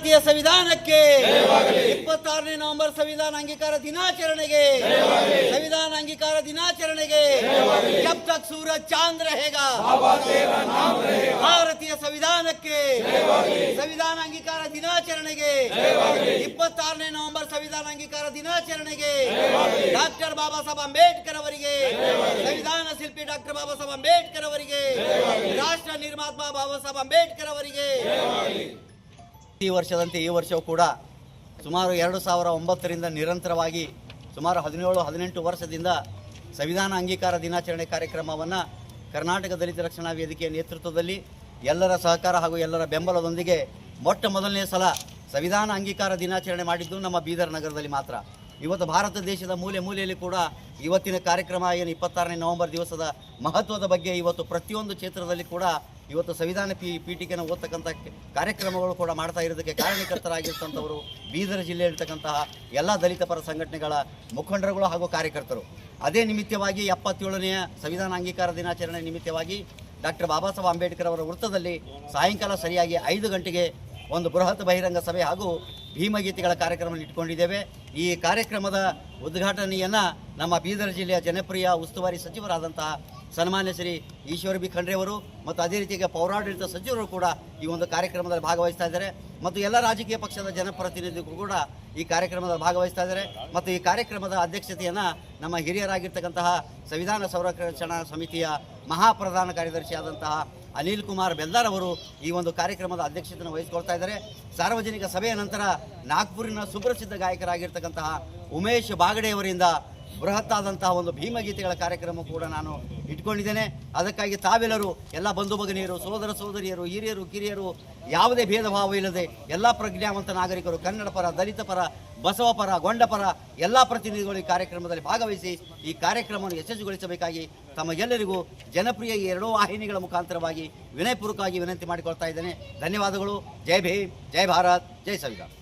ಭಾರತೀಯ ಸಂವಿಧಾನಕ್ಕೆ ಇಪ್ಪತ್ತಾರನೇ ನವೆಂಬರ್ ಸಂವಿಧಾನ ಅಂಗೀಕಾರ ದಿನಾಚರಣೆಗೆ ಸಂವಿಧಾನ ಅಂಗೀಕಾರ ದಿನಾಚರಣೆಗೆ ಜಬ್ ತಕ್ ಸೂರಜ್ ಚಾಂದ್ रहेगा ಭಾರತೀಯ ಸಂವಿಧಾನಕ್ಕೆ ಸಂವಿಧಾನ ಅಂಗೀಕಾರ ದಿನಾಚರಣೆಗೆ ಇಪ್ಪತ್ತಾರನೇ ನವೆಂಬರ್ ಸಂವಿಧಾನ ಅಂಗೀಕಾರ ದಿನಾಚರಣೆಗೆ ಡಾಕ್ಟರ್ ಬಾಬಾ ಸಾಹೇಬ್ ಅಂಬೇಡ್ಕರ್ ಅವರಿಗೆ ಸಂವಿಧಾನ ಶಿಲ್ಪಿ ಡಾಕ್ಟರ್ ಬಾಬಾ ಸಾಹೇಬ್ ಅಂಬೇಡ್ಕರ್ ಅವರಿಗೆ ರಾಷ್ಟ್ರ ನಿರ್ಮಾತ್ಮ ಬಾಬಾ ಸಾಹೇಬ್ ಅಂಬೇಡ್ಕರ್ ಅವರಿಗೆ ಈ ವರ್ಷದಂತೆ ಈ ವರ್ಷವೂ ಕೂಡ ಸುಮಾರು ಎರಡು ಸಾವಿರ ಒಂಬತ್ತರಿಂದ ನಿರಂತರವಾಗಿ ಸುಮಾರು ಹದಿನೇಳು, ಹದಿನೆಂಟು ವರ್ಷದಿಂದ ಸಂವಿಧಾನ ಅಂಗೀಕಾರ ದಿನಾಚರಣೆ ಕಾರ್ಯಕ್ರಮವನ್ನು ಕರ್ನಾಟಕ ದಲಿತ ರಕ್ಷಣಾ ವೇದಿಕೆಯ ನೇತೃತ್ವದಲ್ಲಿ ಎಲ್ಲರ ಸಹಕಾರ ಹಾಗೂ ಎಲ್ಲರ ಬೆಂಬಲದೊಂದಿಗೆ ಮೊಟ್ಟ ಮೊದಲನೇ ಸಲ ಸಂವಿಧಾನ ಅಂಗೀಕಾರ ದಿನಾಚರಣೆ ಮಾಡಿದ್ದು ನಮ್ಮ ಬೀದರ್ ನಗರದಲ್ಲಿ ಮಾತ್ರ. ಇವತ್ತು ಭಾರತ ದೇಶದ ಮೂಲೆ ಮೂಲೆಯಲ್ಲಿ ಕೂಡ ಇವತ್ತಿನ ಕಾರ್ಯಕ್ರಮ ಏನು ಇಪ್ಪತ್ತಾರನೇ ನವೆಂಬರ್ ದಿವಸದ ಮಹತ್ವದ ಬಗ್ಗೆ ಇವತ್ತು ಪ್ರತಿಯೊಂದು ಕ್ಷೇತ್ರದಲ್ಲಿ ಕೂಡ ಇವತ್ತು ಸಂವಿಧಾನ ಪಿ ಪೀಠಿಕೆಯನ್ನು ಓದ್ತಕ್ಕಂಥ ಕಾರ್ಯಕ್ರಮಗಳು ಕೂಡ ಮಾಡ್ತಾ ಇರೋದಕ್ಕೆ ಕಾರಣಕರ್ತರಾಗಿರ್ತಂಥವರು ಬೀದರ್ ಜಿಲ್ಲೆಯಲ್ಲಿರ್ತಕ್ಕಂತಹ ಎಲ್ಲ ದಲಿತ ಪರ ಸಂಘಟನೆಗಳ ಮುಖಂಡರುಗಳು ಹಾಗೂ ಕಾರ್ಯಕರ್ತರು. ಅದೇ ನಿಮಿತ್ತವಾಗಿ ಎಪ್ಪತ್ತೇಳನೆಯ ಸಂವಿಧಾನ ಅಂಗೀಕಾರ ದಿನಾಚರಣೆ ನಿಮಿತ್ತವಾಗಿ ಡಾಕ್ಟರ್ ಬಾಬಾ ಸಾಹೇಬ್ ಅಂಬೇಡ್ಕರ್ ಅವರ ವೃತ್ತದಲ್ಲಿ ಸಾಯಂಕಾಲ ಸರಿಯಾಗಿ ಐದು ಗಂಟೆಗೆ ಒಂದು ಬೃಹತ್ ಬಹಿರಂಗ ಸಭೆ ಹಾಗೂ ಭೀಮಗೀತೆಗಳ ಕಾರ್ಯಕ್ರಮದಲ್ಲಿ ಇಟ್ಕೊಂಡಿದ್ದೇವೆ. ಈ ಕಾರ್ಯಕ್ರಮದ ಉದ್ಘಾಟನೆಯನ್ನು ನಮ್ಮ ಬೀದರ್ ಜಿಲ್ಲೆಯ ಜನಪ್ರಿಯ ಉಸ್ತುವಾರಿ ಸಚಿವರಾದಂತಹ ಸನ್ಮಾನ್ಯ ಶ್ರೀ ಈಶ್ವರ ಬಿ ಖಂಡ್ರೆ ಅವರು ಮತ್ತು ಅದೇ ರೀತಿಯಾಗಿ ಪೌರಾಡಳಿತ ಸಚಿವರು ಕೂಡ ಈ ಒಂದು ಕಾರ್ಯಕ್ರಮದಲ್ಲಿ ಭಾಗವಹಿಸ್ತಾ ಇದ್ದಾರೆ. ಮತ್ತು ಎಲ್ಲ ರಾಜಕೀಯ ಪಕ್ಷದ ಜನಪ್ರತಿನಿಧಿಗಳು ಕೂಡ ಈ ಕಾರ್ಯಕ್ರಮದಲ್ಲಿ ಭಾಗವಹಿಸ್ತಾ ಇದ್ದಾರೆ. ಮತ್ತು ಈ ಕಾರ್ಯಕ್ರಮದ ಅಧ್ಯಕ್ಷತೆಯನ್ನು ನಮ್ಮ ಹಿರಿಯರಾಗಿರ್ತಕ್ಕಂತಹ ಸಂವಿಧಾನ ಸಂರಕ್ಷಣಾ ಸಮಿತಿಯ ಮಹಾಪ್ರಧಾನ ಕಾರ್ಯದರ್ಶಿಯಾದಂತಹ ಅನಿಲ್ ಕುಮಾರ್ ಬೆಲ್ದಾರ್ ಅವರು ಈ ಒಂದು ಕಾರ್ಯಕ್ರಮದ ಅಧ್ಯಕ್ಷತೆಯನ್ನು ವಹಿಸಿಕೊಳ್ತಾ ಇದ್ದಾರೆ. ಸಾರ್ವಜನಿಕ ಸಭೆಯ ನಂತರ ನಾಗ್ಪುರಿನ ಸುಪ್ರಸಿದ್ಧ ಗಾಯಕರಾಗಿರ್ತಕ್ಕಂತಹ ಉಮೇಶ್ ಬಾಗಡೆಯವರಿಂದ ಬೃಹತ್ತಾದಂತಹ ಒಂದು ಭೀಮಗೀತೆಗಳ ಕಾರ್ಯಕ್ರಮ ಕೂಡ ನಾನು ಇಟ್ಕೊಂಡಿದ್ದೇನೆ. ಅದಕ್ಕಾಗಿ ತಾವೆಲ್ಲರೂ ಎಲ್ಲ ಬಂಧು ಭಗಿನಿಯರು ಸೋದರ ಸೋದರಿಯರು, ಹಿರಿಯರು, ಕಿರಿಯರು, ಯಾವುದೇ ಭೇದ ಭಾವ ಇಲ್ಲದೆ ಎಲ್ಲ ಪ್ರಜ್ಞಾವಂತ ನಾಗರಿಕರು, ಕನ್ನಡ ಪರ, ದಲಿತ ಪರ, ಬಸವ ಪರ, ಗೊಂಡ ಪರ, ಎಲ್ಲ ಪ್ರತಿನಿಧಿಗಳು ಈ ಕಾರ್ಯಕ್ರಮದಲ್ಲಿ ಭಾಗವಹಿಸಿ ಈ ಕಾರ್ಯಕ್ರಮವನ್ನು ಯಶಸ್ವಿಗೊಳಿಸಬೇಕಾಗಿ ತಮಗೆಲ್ಲರಿಗೂ ಜನಪ್ರಿಯ ಈ ಎರಡೂ ವಾಹಿನಿಗಳ ಮುಖಾಂತರವಾಗಿ ವಿನಯಪೂರ್ವಕವಾಗಿ ವಿನಂತಿ ಮಾಡಿಕೊಳ್ತಾ ಇದ್ದೇನೆ. ಧನ್ಯವಾದಗಳು. ಜೈ ಭೀಮ್, ಜೈ ಭಾರತ್, ಜೈ ಸಂವಿಧಾನ.